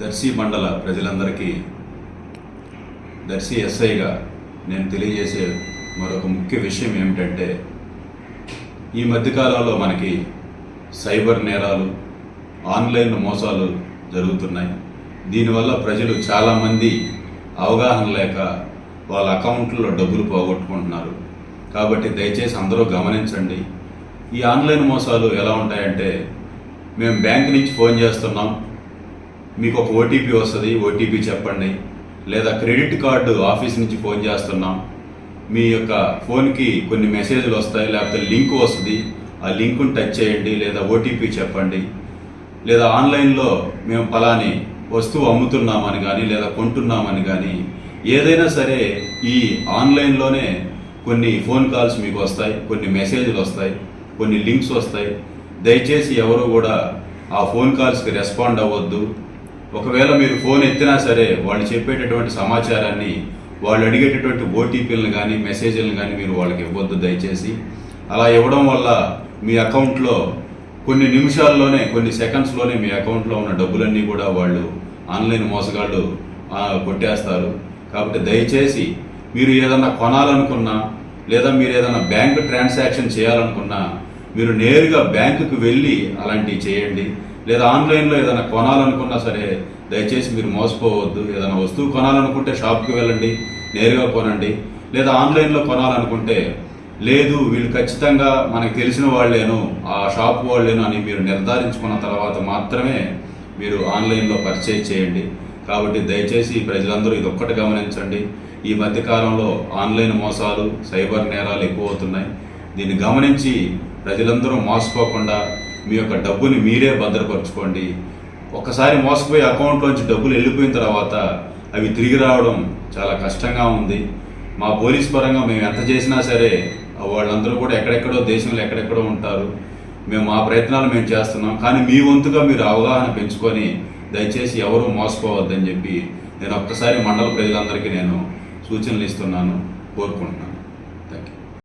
దర్శి మండల ప్రజలందరికీ దర్శి ఎస్ఐగా నేను తెలియజేసే మరొక ముఖ్య విషయం ఏమిటంటే ఈ మధ్యకాలంలో మనకి సైబర్ నేరాలు ఆన్లైన్ మోసాలు జరుగుతున్నాయి. దీనివల్ల ప్రజలు చాలామంది అవగాహన లేక వాళ్ళ అకౌంట్లో డబ్బులు పోగొట్టుకుంటున్నారు. కాబట్టి దయచేసి అందరూ గమనించండి. ఈ ఆన్లైన్ మోసాలు ఎలా ఉంటాయంటే మేము బ్యాంక్ నుంచి ఫోన్ చేస్తున్నాం మీకు ఒక ఓటీపీ వస్తుంది ఓటీపీ చెప్పండి. లేదా క్రెడిట్ కార్డు ఆఫీస్ నుంచి ఫోన్ చేస్తున్నాం. మీ యొక్క ఫోన్కి కొన్ని మెసేజ్లు వస్తాయి లేకపోతే లింక్ వస్తుంది. ఆ లింకును టచ్ చేయండి లేదా ఓటీపీ చెప్పండి. లేదా ఆన్లైన్లో మేము పలాని వస్తువు అమ్ముతున్నామని కానీ లేదా కొంటున్నామని కానీ ఏదైనా సరే ఈ ఆన్లైన్లోనే కొన్ని ఫోన్ కాల్స్ మీకు వస్తాయి కొన్ని మెసేజ్లు వస్తాయి కొన్ని లింక్స్ వస్తాయి. దయచేసి ఎవరు కూడా ఆ ఫోన్ కాల్స్కి రెస్పాండ్ అవ్వద్దు. ఒకవేళ మీరు ఫోన్ ఎత్తినా సరే వాళ్ళు చెప్పేటటువంటి సమాచారాన్ని వాళ్ళు అడిగేటటువంటి ఓటీపీలను కానీ మెసేజ్లను కానీ మీరు వాళ్ళకి ఇవ్వద్దు దయచేసి. అలా ఇవ్వడం వల్ల మీ అకౌంట్లో కొన్ని నిమిషాల్లోనే కొన్ని సెకండ్స్లోనే మీ అకౌంట్లో ఉన్న డబ్బులన్నీ కూడా వాళ్ళు ఆన్లైన్ మోసగాళ్ళు కొట్టేస్తారు. కాబట్టి దయచేసి మీరు ఏదన్నా కొనాలనుకున్నా లేదా మీరు ఏదైనా బ్యాంక్ ట్రాన్సాక్షన్ చేయాలనుకున్నా మీరు నేరుగా బ్యాంకుకు వెళ్ళి అలాంటివి చేయండి. లేదా ఆన్లైన్లో ఏదైనా కొనాలనుకున్నా సరే దయచేసి మీరు మోసపోవద్దు. ఏదైనా వస్తువు కొనాలనుకుంటే షాప్కి వెళ్ళండి నేరుగా కొనండి. లేదా ఆన్లైన్లో కొనాలనుకుంటే లేదు వీళ్ళు ఖచ్చితంగా మనకు తెలిసిన వాళ్ళేను ఆ షాప్ వాళ్ళేను అని మీరు నిర్ధారించుకున్న తర్వాత మాత్రమే మీరు ఆన్లైన్లో పర్చేజ్ చేయండి. కాబట్టి దయచేసి ప్రజలందరూ ఇది ఒక్కటి గమనించండి. ఈ మధ్యకాలంలో ఆన్లైన్ మోసాలు సైబర్ నేరాలు ఎక్కువ అవుతున్నాయి దీన్ని గమనించి ప్రజలందరూ మోసపోకుండా మీ యొక్క డబ్బుని మీరే భద్రపరచుకోండి. ఒకసారి మోసపోయి అకౌంట్లోంచి డబ్బులు వెళ్ళిపోయిన తర్వాత అవి తిరిగి రావడం చాలా కష్టంగా ఉంది. మా పోలీస్ పరంగా మేము ఎంత చేసినా సరే వాళ్ళందరూ కూడా ఎక్కడెక్కడో దేశంలో ఎక్కడెక్కడో ఉంటారు. మేము మా ప్రయత్నాలు మేము చేస్తున్నాం. కానీ మీ వంతుగా మీరు అవగాహన పెంచుకొని దయచేసి ఎవరూ మోసపోవద్దని చెప్పి నేను ఒక్కసారి మండల ప్రజలందరికీ నేను సూచనలు ఇస్తున్నాను. కోరుకుంటున్నాను.